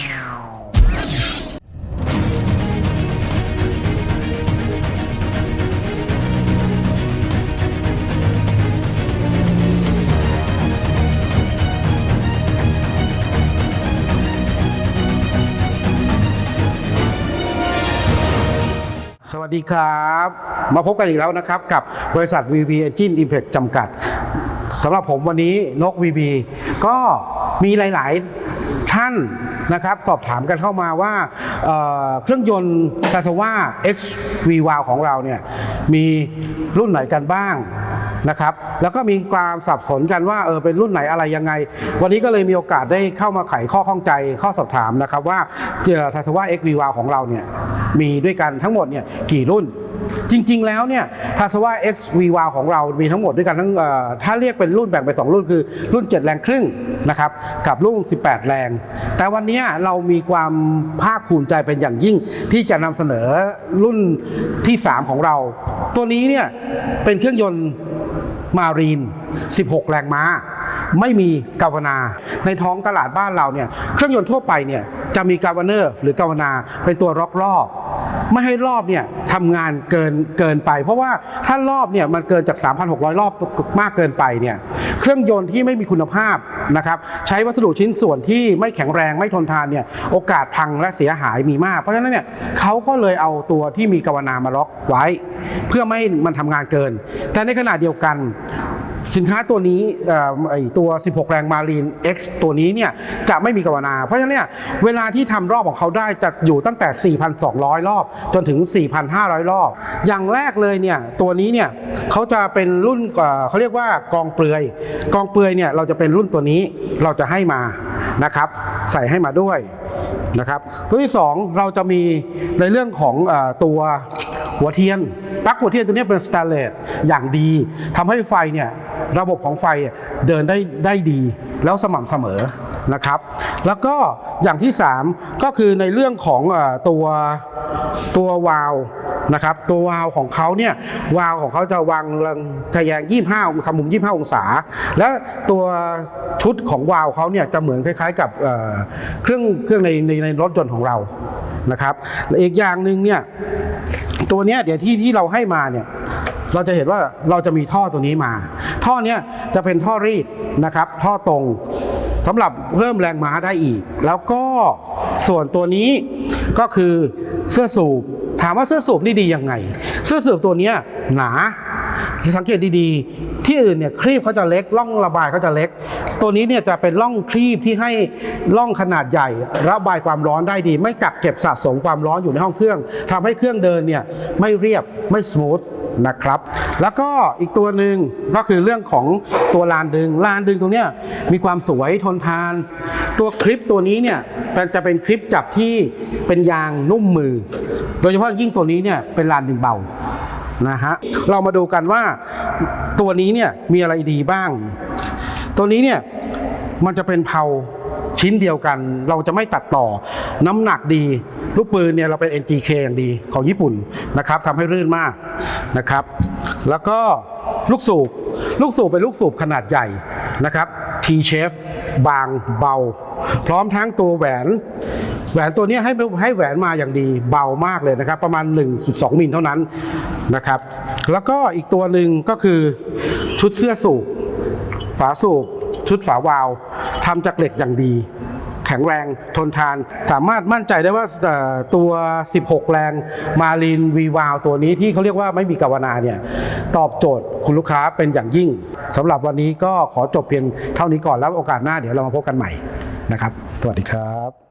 สวัสดีครับ มาพบกันอีกแล้วนะครับ กับบริษัท VB Engine Impact จำกัดสำหรับผมวันนี้นก VB ก็มีหลาย ๆ ท่านนะครับสอบถามกันเข้ามาว่าเเครื่องยนต์คาสว่า XV w o w ของเราเนี่ยมีรุ่นไหนกันบ้างนะครับแล้วก็มีความสับสนกันว่าเออเป็นรุ่นไหนอะไรยังไง วันนี้ก็เลยมีโอกาสได้เข้ามาไขข้อข้องใจข้อสอบถามนะครับว่าเจอทัสว่า XV w o w ของเราเนี่ยมีด้วยกันทั้งหมดเนี่ยกี่รุ่น จริง ๆ แล้วเนี่ยทัสว่า X V w o w ของเรามีทั้งหมดด้วยกันทั้งถ้าเรียกเป็นรุ่นแบ่งเป็น2รุ่นคือรุ่น 7 แรงครึ่งนะครับกับรุ่น 18 แรง แต่วันนี้เรามีความภาคภูมิใจเป็นอย่างยิ่งที่จะนำเสนอรุ่นที่ 3 ของเรา ตัวนี้เนี่ยเป็นเครื่องยนต์มารีน 16 แรงม้าไม่มีกาวนา ในท้องตลาดบ้านเราเนี่ยเครื่องยนต์ทั่วไปเนี่ยจะมีกาวเนอร์หรือกาวนาเป็นตัวล็อกรอบ ไม่ให้รอบเนี่ยทำงานเกินเกินไป เพราะว่าถ้ารอบเนี่ยมันเกินจาก 3,600 รอบมากเกินไปเนี่ยเครื่องยนต์ที่ไม่มีคุณภาพนะครับใช้วัสดุชิ้นส่วนที่ไม่แข็งแรงไม่ทนทานเนี่ยโอกาสพังและเสียหายมีมาก เพราะฉะนั้นเนี่ยเขาก็เลยเอาตัวที่มีกวนามาล็อกไว้ เพื่อไม่ให้มันทำงานเกิน แต่ในขณะเดียวกัน สินค้าตัวนี้ไอตัว 16 แรงมารีน X ตัวนี้เนี่ยจะไม่มีกาวนา เพราะฉะนั้นเนี่ยเวลาที่ทำรอบของเขาได้จะอยู่ตั้งแต่ 4,200 รอบ จนถึง 4,500 รอบ อย่างแรกเลยเนี่ยตัวนี้เนี่ยเขาจะเป็นรุ่นเขาเรียกว่ากองเปลือย กองเปลือยเนี่ยเราจะเป็นรุ่นตัวนี้เราจะให้มานะครับ ใส่ให้มาด้วยนะครับ ตัวที่ 2 เราจะมีในเรื่องของอตัว หัวเทียนปลั๊กหัวเทียนตัวนี้เป็นสแตนเลสอย่างดีทำให้ไฟเนี่ยระบบของไฟเดินได้ได้ดีแล้วสม่ำเสมอนะครับ แล้วก็อย่างที่ 3 ก็คือในเรื่องของตัวตัววาลนะครับตัววาลของเขาเนี่ยวาล์วของเขาจะวางทะแยง 25 องศามุม 25 องศา และตัวชุดของวาลเขาเนี่ยจะเหมือนคล้ายๆ กับเครื่องเครื่องในในในรถยนต์ของเรานะครับและอีกอย่างหนึ่งเนี่ย ตัวเนี้ยเดี๋ยวที่ที่เราให้มาเนี่ยเราจะเห็นว่าเราจะมีท่อตัวนี้มา ท่อเนี้ยจะเป็นท่อรีดนะครับ ท่อตรงสำหรับเพิ่มแรงม้าได้อีก แล้วก็ส่วนตัวนี้ก็คือเสื้อสูบถามว่าเสื้อสูบนี่ดียังไง เสื้อสูบตัวเนี้ยหนาสังเกตดีๆ ที่อื่นเนี่ยครีบเขาจะเล็กร่องระบายเขาจะเล็ก ตัวนี้เนี่ยจะเป็นร่องครีบที่ให้ร่องขนาดใหญ่ ระบายความร้อนได้ดี ไม่กักเก็บสะสมความร้อนอยู่ในห้องเครื่องทำให้เครื่องเดินเนี่ยไม่เรียบไม่ส o t h นะครับ แล้วก็อีกตัวหนึ่งก็คือเรื่องของตัวลานดึงลานดึงตรงเนี้ยมีความสวยทนทาน ตัวคลิปตัวนี้เนี่ยจะเป็นคลิปจับที่เป็นยางนุ่มมือ โดยเฉพาะยิ่งตัวนี้เนี่ยเป็นลานดึงเบานะฮะเรามาดูกันว่า ตัวนี้เนี่ยมีอะไรดีบ้าง ตัวนี้เนี่ยมันจะเป็นเผาชิ้นเดียวกัน เราจะไม่ตัดต่อน้ำหนักดีลูกปืนเนี่ยเราเป็น NGK อย่างดีของญี่ปุ่นนะครับทำให้รื่นมากนะครับ แล้วก็ลูกสูบลูกสูบเป็นลูกสูบขนาดใหญ่นะครับ T shape บางเบา พร้อมทั้งตัวแหวน แหวนตัวนี้ให้ให้แหวนมาอย่างดีเบามากเลยนะครับ ประมาณ 1.2 มิลเท่านั้นนะครับ แล้วก็อีกตัวหนึ่งก็คือชุดเสื้อสูบฝาสูบชุดฝาวาล์วทำจากเหล็กอย่างดีแข็งแรงทนทานสามารถมั่นใจได้ว่าตัว 16 แรงมารีนวีวาวตัวนี้ที่เขาเรียกว่าไม่มีกาวนาเนี่ยตอบโจทย์คุณลูกค้าเป็นอย่างยิ่งสำหรับวันนี้ก็ขอจบเพียงเท่านี้ก่อนแล้วโอกาสหน้าเดี๋ยวเรามาพบกันใหม่นะครับ สวัสดีครับ